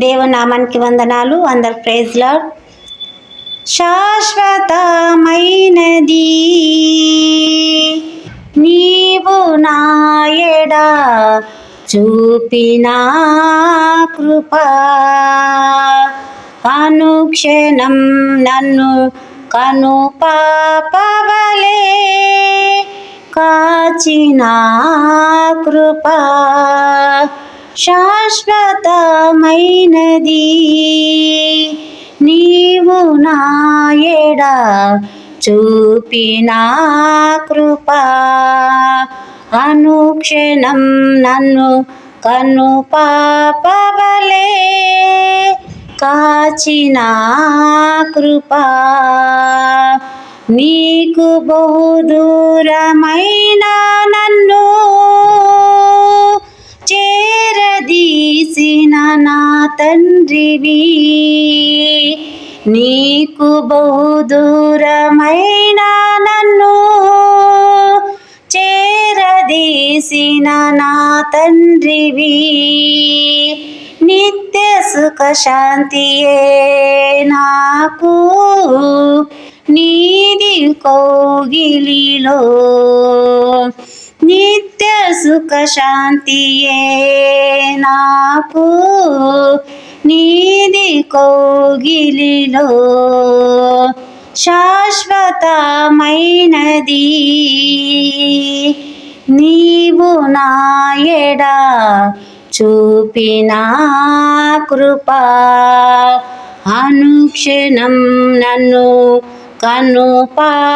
దేవనామానికి వందనాలు. అందరు ప్రైజ్లా శాశ్వతమైనది. నీవు నాయడా చూపిన కృప. అనుక్షణం నన్ను కను పాపవలే కాచిన కృప. శాశ్వతమైనది. నీవు నాయడ చూపిన కృప. అనుక్షణం నన్ను కను పాపవలే కాచిన కృప. నీకు బహుదూరమైన తండ్రివి. నీకు బహుదూరమైన నన్ను చేరదీసిన నా తండ్రివి. నిత్య సుఖ శాంతియే నాకు. నీది కోగిలిలో సుఖ శాంతియే నాకు. నీది కోగిలిలో శాశ్వతమైనది. నీవు నాయడా చూపిన కృప. అనుక్షణం నన్ను కనుపా